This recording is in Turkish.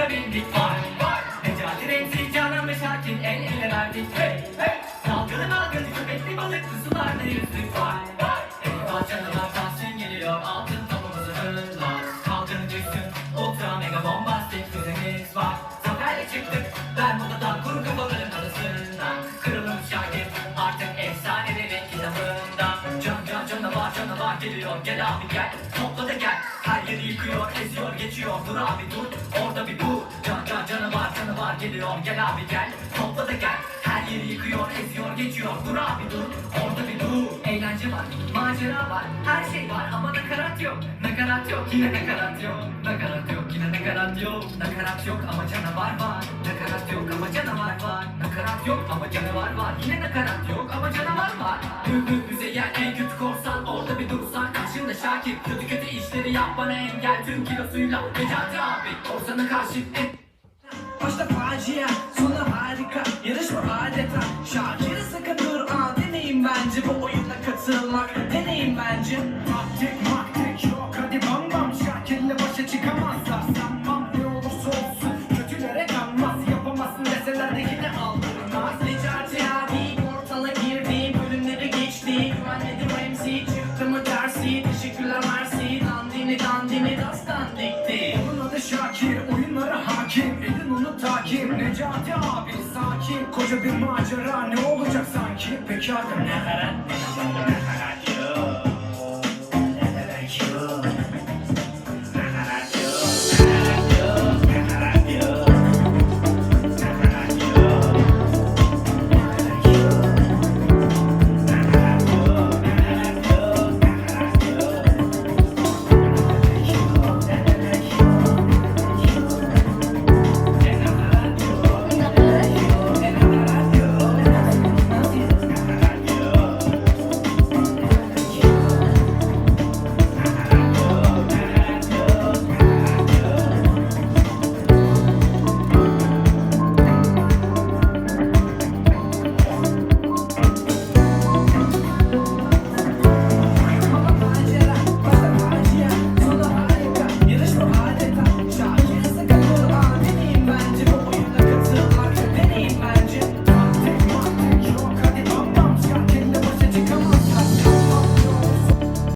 Burada bindik. Var var Necati Remzi canımı Şakir el ele verdik. Hey hey. Dalgalı dalgalı köpekli balıklı sularda yüzdük. Var var Eyvah canavar Tahsin geliyor. Altın topumuzu hırlar Kalkın düşsün. Ultra mega bombastik füzemiz var. Zaferle çıktık. Bermuda'dan kuru kafaların arasından. Kırılmış Şakir. Artık efsanelerin kitabında Can can canavar canavar geliyor. Gel abi gel. Topla da gel. Her yeri yıkıyor eziyor geçiyor. Dur abi dur. Orada geliyor gel abi gel. Topla da gel. Her yeri yıkıyor eziyor geçiyor. Dur abi dur. Orada bir dur. Eğlence var macera var. Her şey var ama nakarat yok. Nakarat yok yine nakarat yok. Nakarat yok yine nakarat yok. Nakarat yok ama canavar var. Nakarat yok ama canavar var. Nakarat yok ama canavar var. Yine nakarat yok ama canavar var. Bize yer en kötü korsan. Orada bir dursan. Karşında Şakir. Kötü kötü işleri yap bana engel. Tüm kilosuyla Necati abi. Korsana karşı en Başta facia, sonu harika Yarışma adeta. Şakir'i sakın dur aa Deneyin bence bu oyuna katılmak Deneyin bence Taktik maktik yok. Hadi bam bam Şakir'le başa çıkamazlar Sanmam ne olursa olsun. Kötülere kanmaz Yapamazsın deseler de yine aldırmaz. Necati abi portala girdi Bölümleri geçti. Güvenledim MC çıktı mı tersi Teşekkürler takip Necati abi sakin. Koca bir macera ne olacak sanki? Peki abi ne